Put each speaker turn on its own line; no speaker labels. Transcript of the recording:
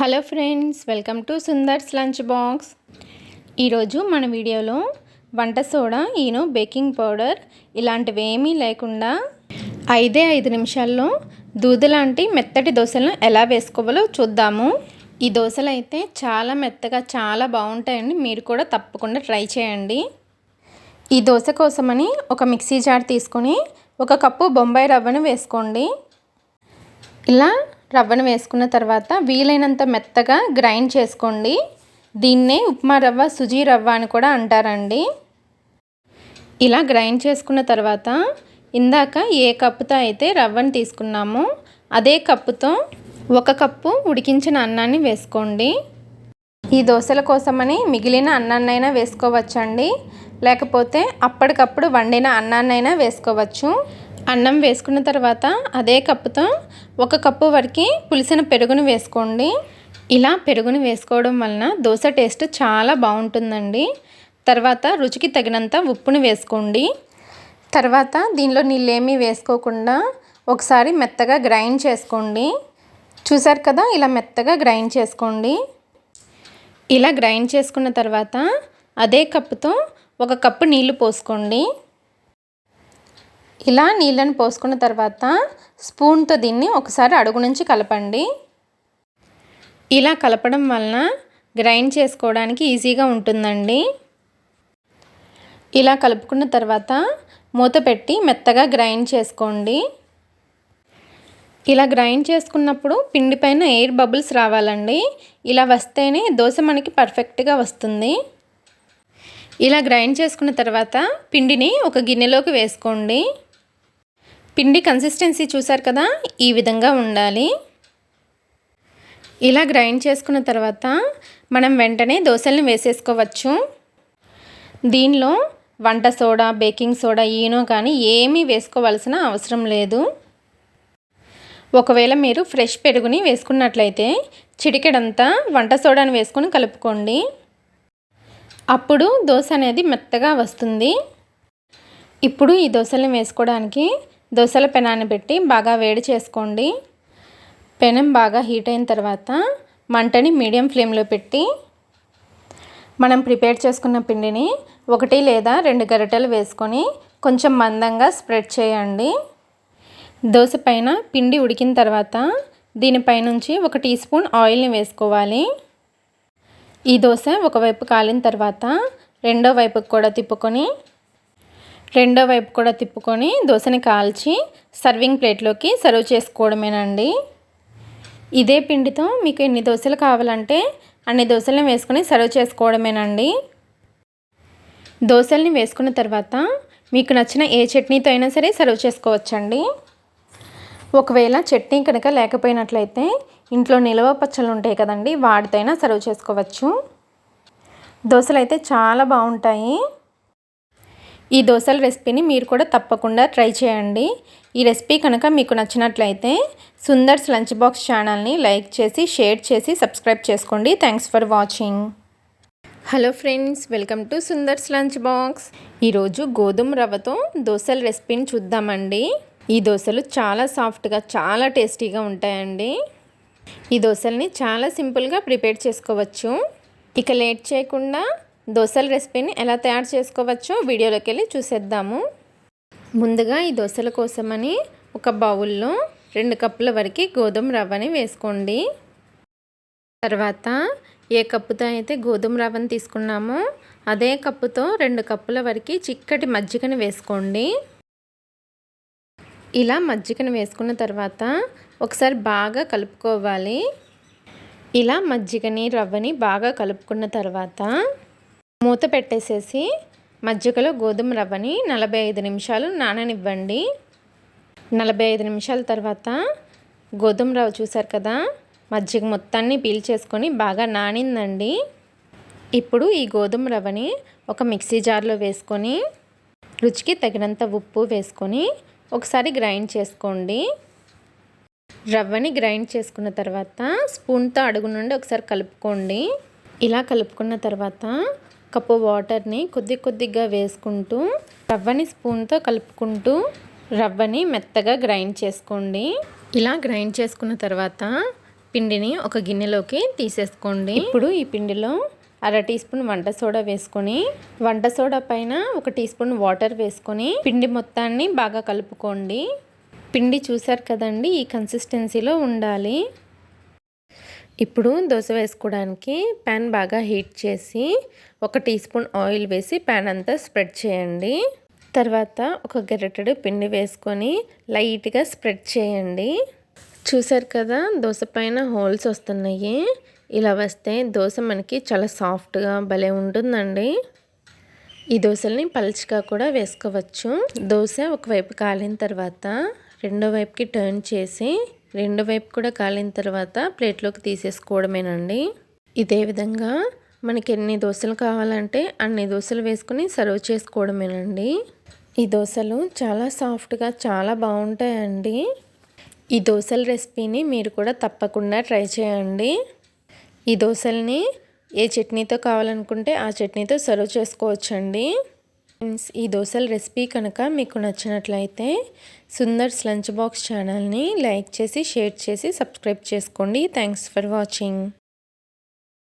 Hello friends welcome to Sundars lunch box. ఈరోజు మన వీడియోలో వంట సోడా ఈనో బేకింగ్ పౌడర్ ఇలాంటివి ఏమీ లేకుండా ఐదే ఐదు నిమిషాల్లో దూద లాంటి మెత్తటి దోశలను ఎలా వేసుకోవాలో చూద్దాము. ఈ దోశలు అయితే చాలా మెత్తగా చాలా బాగుంటాయండి మీరు కూడా తప్పకుండా ట్రై చేయండి. ఈ దోశ కోసమని ఒక మిక్సీ జార్ తీసుకొని ఒక కప్పు బొంబాయి రవ్వను వేసుకోండి. ఇలా రవ్వను వేసుకున్న తర్వాత వీలైనంత మెత్తగా గ్రైండ్ చేసుకోండి. దీన్నే ఉప్మా రవ్వ సుజీ రవ్వ అని కూడా అంటారండి. ఇలా గ్రైండ్ చేసుకున్న తర్వాత ఇందాక ఏ కప్పుతో అయితే రవ్వను తీసుకున్నామో అదే కప్పుతో ఒక కప్పు ఉడికించిన అన్నాన్ని వేసుకోండి. ఈ దోశల కోసమని మిగిలిన అన్నాన్నైనా వేసుకోవచ్చండి. లేకపోతే అప్పటికప్పుడు వండిన అన్నాన్నైనా వేసుకోవచ్చు. అన్నం వేసుకున్న తర్వాత అదే కప్పుతో ఒక కప్పు వరకు పులిసిన పెరుగును వేసుకోండి. ఇలా పెరుగును వేసుకోవడం వలన దోశ టేస్ట్ చాలా బాగుంటుందండి. తర్వాత రుచికి తగినంత ఉప్పును వేసుకోండి. తర్వాత దీనిలో నీళ్ళేమీ వేసుకోకుండా ఒకసారి మెత్తగా గ్రైండ్ చేసుకోండి. చూసారు కదా ఇలా మెత్తగా గ్రైండ్ చేసుకోండి. ఇలా గ్రైండ్ చేసుకున్న తర్వాత అదే కప్పుతో ఒక కప్పు నీళ్ళు పోసుకోండి. ఇలా నీళ్ళని పోసుకున్న తర్వాత స్పూన్తో దీన్ని ఒకసారి అడుగు నుంచి కలపండి. ఇలా కలపడం వలన గ్రైండ్ చేసుకోవడానికి ఈజీగా ఉంటుందండి. ఇలా కలుపుకున్న తర్వాత మూత పెట్టి మెత్తగా గ్రైండ్ చేసుకోండి. ఇలా గ్రైండ్ చేసుకున్నప్పుడు పిండి పైన ఎయిర్ బబుల్స్ రావాలండి. ఇలా వస్తేనే దోశ మనకి పర్ఫెక్ట్గా వస్తుంది. ఇలా గ్రైండ్ చేసుకున్న తర్వాత పిండిని ఒక గిన్నెలోకి వేసుకోండి. పిండి కన్సిస్టెన్సీ చూసారు కదా? ఈ విధంగా ఉండాలి. ఇలా గ్రైండ్ చేసుకున్న తర్వాత మనం వెంటనే దోశల్ని వేసేసుకోవచ్చు. దీనిలో వంట సోడా బేకింగ్ సోడా ఈనో కానీ ఏమీ వేసుకోవాల్సిన అవసరం లేదు. ఒకవేళ మీరు ఫ్రెష్ పెరుగుని వేసుకున్నట్లయితే చిటికెడంతా వంట సోడాని వేసుకొని కలుపుకోండి. అప్పుడు దోశ అనేది మెత్తగా వస్తుంది. ఇప్పుడు ఈ దోశలను వేసుకోవడానికి దోశల పెనాన్ని పెట్టి బాగా వేడి చేసుకోండి. పెనం బాగా హీట్ అయిన తర్వాత మంటని మీడియం ఫ్లేమ్లో పెట్టి మనం ప్రిపేర్ చేసుకున్న పిండిని ఒకటి లేదా రెండు గరిటెలు వేసుకొని కొంచెం మందంగా స్ప్రెడ్ చేయండి. దోశ పైన పిండి ఉడికిన తర్వాత దీనిపైనుంచి ఒక టీ స్పూన్ ఆయిల్ని వేసుకోవాలి. ఈ దోశ ఒకవైపు కాలిన తర్వాత రెండో వైపుకి కూడా తిప్పుకొని రెండో వైపు కూడా తిప్పుకొని దోశని కాల్చి సర్వింగ్ ప్లేట్లోకి సర్వ్ చేసుకోవడమేనండి. ఇదే పిండితో మీకు ఎన్ని దోశలు కావాలంటే అన్ని దోశలను వేసుకొని సర్వ్ చేసుకోవడమేనండి. దోశల్ని వేసుకున్న తర్వాత మీకు నచ్చిన ఏ చట్నీతో అయినా సరే సర్వ్ చేసుకోవచ్చండి. ఒకవేళ చట్నీ కనుక లేకపోయినట్లయితే ఇంట్లో నిల్వ పచ్చళ్ళు ఉంటాయి కదండి వాటితో అయినా సర్వ్ చేసుకోవచ్చు. దోశలు అయితే చాలా బాగుంటాయి. ఈ దోశల రెసిపీని మీరు కూడా తప్పకుండా ట్రై చేయండి. ఈ రెసిపీ కనుక మీకు నచ్చినట్లయితే సుందర్స్ లంచ్ బాక్స్ ఛానల్ని లైక్ చేసి షేర్ చేసి సబ్స్క్రైబ్ చేసుకోండి. Thanks for watching. Hello friends welcome to Sundars lunch box. ఈరోజు గోధుమ రవ్వతో దోశల రెసిపీని చూద్దామండి. ఈ దోశలు చాలా సాఫ్ట్గా చాలా టేస్టీగా ఉంటాయండి. ఈ దోశల్ని చాలా సింపుల్గా ప్రిపేర్ చేసుకోవచ్చు. ఇక లేట్ చేయకుండా దోశల రెసిపీని ఎలా తయారు చేసుకోవచ్చో వీడియోలోకి వెళ్ళి చూసేద్దాము. ముందుగా ఈ దోశల కోసమని ఒక బౌల్లో రెండు కప్పుల వరకు గోధుమ రవ్వని వేసుకోండి. తర్వాత ఏ కప్పుతో అయితే గోధుమ రవ్వని తీసుకున్నామో అదే కప్పుతో రెండు కప్పుల వరకు చిక్కటి మజ్జిగని వేసుకోండి. ఇలా మజ్జిగను వేసుకున్న తర్వాత ఒకసారి బాగా కలుపుకోవాలి. ఇలా మజ్జిగని రవ్వని బాగా కలుపుకున్న తర్వాత మూత పెట్టేసేసి మజ్జిగలో గోధుమ రవ్వని నలభై ఐదు నిమిషాలు నాననివ్వండి. నలభై ఐదు నిమిషాల తర్వాత గోధుమ రవ్వ చూసారు కదా? మజ్జిగ మొత్తాన్ని పీల్చేసుకొని బాగా నానిందండి. ఇప్పుడు ఈ గోధుమ రవ్వని ఒక మిక్సీ జార్లో వేసుకొని రుచికి తగినంత ఉప్పు వేసుకొని ఒకసారి గ్రైండ్ చేసుకోండి. రవ్వని గ్రైండ్ చేసుకున్న తర్వాత స్పూన్తో అడుగు నుండి ఒకసారి కలుపుకోండి. ఇలా కలుపుకున్న తర్వాత కప్పు వాటర్ని కొద్ది కొద్దిగా వేసుకుంటూ రవ్వని స్పూన్తో కలుపుకుంటూ రవ్వని మెత్తగా గ్రైండ్ చేసుకోండి. ఇలా గ్రైండ్ చేసుకున్న తర్వాత పిండిని ఒక గిన్నెలోకి తీసేసుకోండి. ఇప్పుడు ఈ పిండిలో అర టీ స్పూన్ వంట సోడా వేసుకొని వంట సోడా పైన ఒక టీ స్పూన్ వాటర్ వేసుకొని పిండి మొత్తాన్ని బాగా కలుపుకోండి. పిండి చూసారు కదండి ఈ కన్సిస్టెన్సీలో ఉండాలి. ఇప్పుడు దోశ వేసుకోవడానికి ప్యాన్ బాగా హీట్ చేసి ఒక టీ స్పూన్ ఆయిల్ వేసి ప్యాన్ అంతా స్ప్రెడ్ చేయండి. తర్వాత ఒక గరిటెడు పిండి వేసుకొని లైట్గా స్ప్రెడ్ చేయండి. చూసారు కదా దోశ పైన హోల్స్ వస్తున్నాయి. ఇలా వస్తే దోశ మనకి చాలా సాఫ్ట్గా భలే ఉంటుందండి. ఈ దోశల్ని పల్చిగా కూడా వేసుకోవచ్చు. దోశ ఒకవైపు కాలిన తర్వాత రెండో వైపుకి టర్న్ చేసి రెండు వైపు కూడా కాలిన తర్వాత ప్లేట్లోకి తీసేసుకోవడమేనండి. ఇదే విధంగా మనకి ఎన్ని దోశలు కావాలంటే అన్ని దోశలు వేసుకుని సర్వ్ చేసుకోవడమేనండి. ఈ దోశలు చాలా సాఫ్ట్గా చాలా బాగుంటాయండి. ఈ దోశల రెసిపీని మీరు కూడా తప్పకుండా ట్రై చేయండి. ఈ దోశల్ని ఏ చట్నీతో కావాలనుకుంటే ఆ చట్నీతో సర్వ్ చేసుకోవచ్చండి. ఈ దోశల రెసిపీ కనుక మీకు నచ్చినట్లయితే సుందర్స్ లంచ్ బాక్స్ ఛానల్ని లైక్ చేసి షేర్ చేసి సబ్స్క్రైబ్ చేసుకోండి. Thanks for watching.